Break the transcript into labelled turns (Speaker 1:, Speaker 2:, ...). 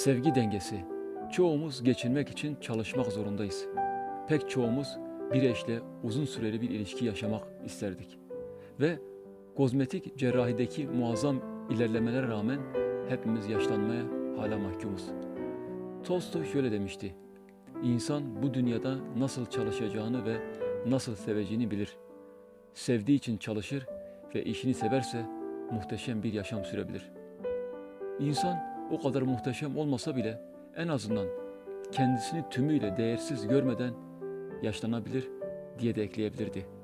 Speaker 1: Sevgi dengesi. Çoğumuz geçinmek için çalışmak zorundayız. Pek çoğumuz bir eşle uzun süreli bir ilişki yaşamak isterdik. Ve kozmetik cerrahideki muazzam ilerlemelere rağmen hepimiz yaşlanmaya hala mahkumuz. Tolstoy şöyle demişti. İnsan bu dünyada nasıl çalışacağını ve nasıl seveceğini bilir. Sevdiği için çalışır ve işini severse muhteşem bir yaşam sürebilir. İnsan o kadar muhteşem olmasa bile en azından kendisini tümüyle değersiz görmeden yaşlanabilir diye de ekleyebilirdi.